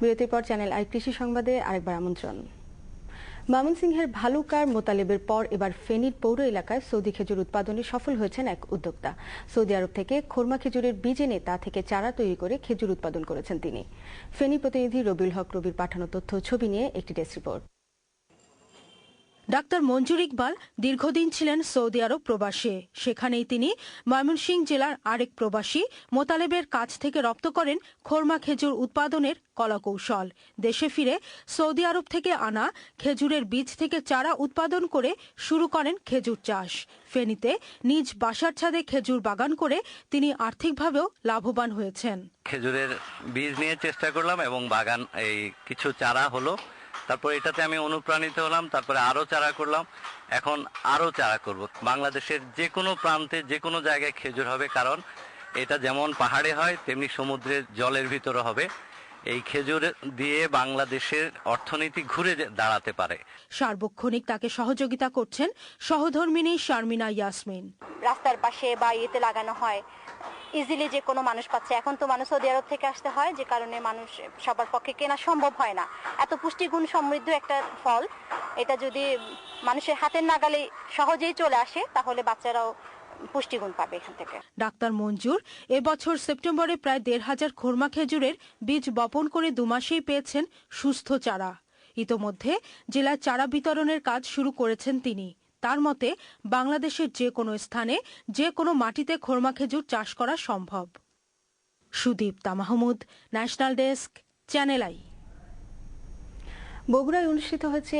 বিরতির পর channel I কৃষি সংবাদে আরেকবার আমন্ত্রণ। ময়মনসিংহের ভালুকার মোতালেবের পর এবার ফেনীর পৌর এলাকায় সৌদি খেজুর উৎপাদনে সফল হয়েছেন এক উদ্যোক্তা। সৌদি আরব থেকে খোরমা খেজুরের বীজ এনে তা থেকে চারা তৈরি করে খেজুর উৎপাদন করেছেন তিনি। ফেনী প্রতিনিধি রবিউল হক রবির পাঠানো তথ্য ছবি নিয়ে একটি desk report. Doctor Manjur Iqbal দীর্ঘদিন ছিলেন সৌদি আরব প্রবাসে। সেখানেই তিনি ময়মনসিংহ জেলার আরেক প্রবাসী মোতালেবের কাছ থেকে রপ্ত করেন খোরমা খেজুর উৎপাদনের কলাকৌশল। দেশে ফিরে সৌদি আরব থেকে আনা খেজুরের বীজ থেকে চারা উৎপাদন করে শুরু করেন খেজুর চাষ। ফেনীতে নিজ বাসার ছাদে খেজুর বাগান করে তিনি আর্থিকভাবেও লাভবান হয়েছেন। খেজুরের বীজ নিয়ে চেষ্টা করলাম এবং বাগান, এই কিছু চারা হলো। তারপর এটাতে আমি অনুপ্রাণিত হলাম তারপরে আরও চারা করলাম। এখন আরও চারা করব। বাংলাদেশের যে কোনো প্রান্তে যে কোনো জায়গায় খেজুর হবে কারণ এটা যেমন পাহাড়ে হয় তেমনি সমুদ্রের জলের ভিতরে হবে। এই খেজুর দিয়ে বাংলাদেশের অর্থনীতি ঘুরে দাঁড়াতে পারে। সার্বক্ষণিক তাকে সহযোগিতা করছেন সহধর্মিনী শারমিনা ইয়াসমিন। রাস্তার পাশে বা ইয়েতে লাগানো হয়। ইজিলি যে কোনো মানুষ পাচ্ছে। এখন তো মানুষ সৌদি আরব থেকে আসতে হয়, যে কারণে মানুষ সবার পক্ষে কেনা সম্ভব হয় না। এত পুষ্টিগুণ সমৃদ্ধ একটা ফল, এটা যদি মানুষের হাতের নাগালে সহজেই চলে আসে, তাহলে বাচ্চারাও পুষ্টিগুণ পাবে এখান থেকে। ডাক্তার মঞ্জুর, এবছর সেপ্টেম্বরে প্রায় দেড় হাজার খোরমা খেজুরের বীজ বপন করে দুমাসেই পেয়েছেন সুস্থ চারা। ইতোমধ্যে জেলায় চারা বিতরণের কাজ শুরু করেছেন তিনি। তার মতে, বাংলাদেশের যে কোনো স্থানে যে কোনো মাটিতে খোরমা খেজুর চাষ করা সম্ভব। সুদীপ তামাহমুদ, ন্যাশনাল ডেস্ক, চ্যানেল আই। বগুড়ায় অনুষ্ঠিত হয়েছে